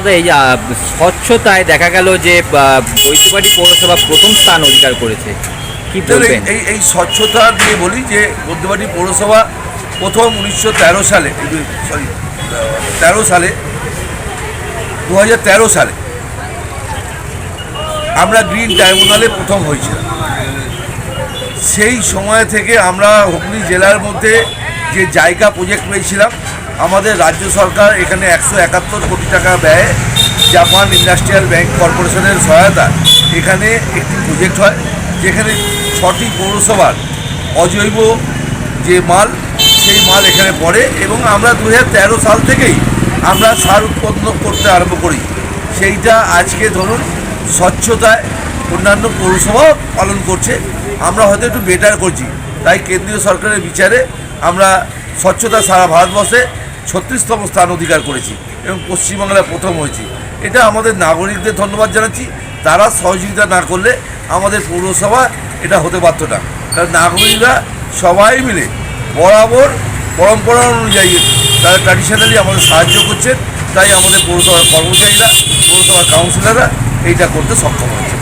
দাদা এই স্বচ্ছতায় দেখা গেল যে বৈদ্যবাড়ি পৌরসভা প্রথম স্থান অধিকার করেছে। কি বলবেন? এই এই স্বচ্ছতা নিয়ে বলি যে মধ্যবাড়ি পৌরসভা প্রথম উনিশশো তেরো সালে সরি তেরো সালে দু হাজার তেরো সালে আমরা গ্রিন ট্রাইব্যুনালে প্রথম হয়েছিলাম। সেই সময় থেকে আমরা হুগলি জেলার মধ্যে যে জায়গা প্রজেক্ট পেয়েছিলাম আমাদের রাজ্য সরকার এখানে একশো একাত্তর কোটি টাকা ব্যয়ে জাপান ইন্ডাস্ট্রিয়াল ব্যাংক কর্পোরেশনের সহায়তা এখানে একটি প্রজেক্ট হয়, যেখানে ছটি পৌরসভার অজৈব যে মাল, সেই মাল এখানে পড়ে এবং আমরা দু হাজার তেরো সাল থেকেই আমরা সার উৎপন্ন করতে আরম্ভ করি। সেইটা আজকে ধরুন স্বচ্ছতায় অন্যান্য পৌরসভাও পালন করছে। আমরা হয়তো একটু বেটার করছি। তাই কেন্দ্রীয় সরকারের বিচারে আমরা স্বচ্ছতা সারা ভারতবর্ষে ছত্রিশতম স্থান অধিকার করেছি এবং পশ্চিমবাংলায় প্রথম হয়েছি। এটা আমাদের নাগরিকদের ধন্যবাদ জানাচ্ছি। তারা সহযোগিতা না করলে আমাদের পৌরসভা এটা হতে পারতো না। কারণ নাগরিকরা সবাই মিলে বরাবর পরম্পরা অনুযায়ী তারা ট্র্যাডিশনালি আমাদের সাহায্য করছেন। তাই আমাদের পৌরসভার কর্মচারীরা, পৌরসভার কাউন্সিলররা এইটা করতে সক্ষম হয়েছে।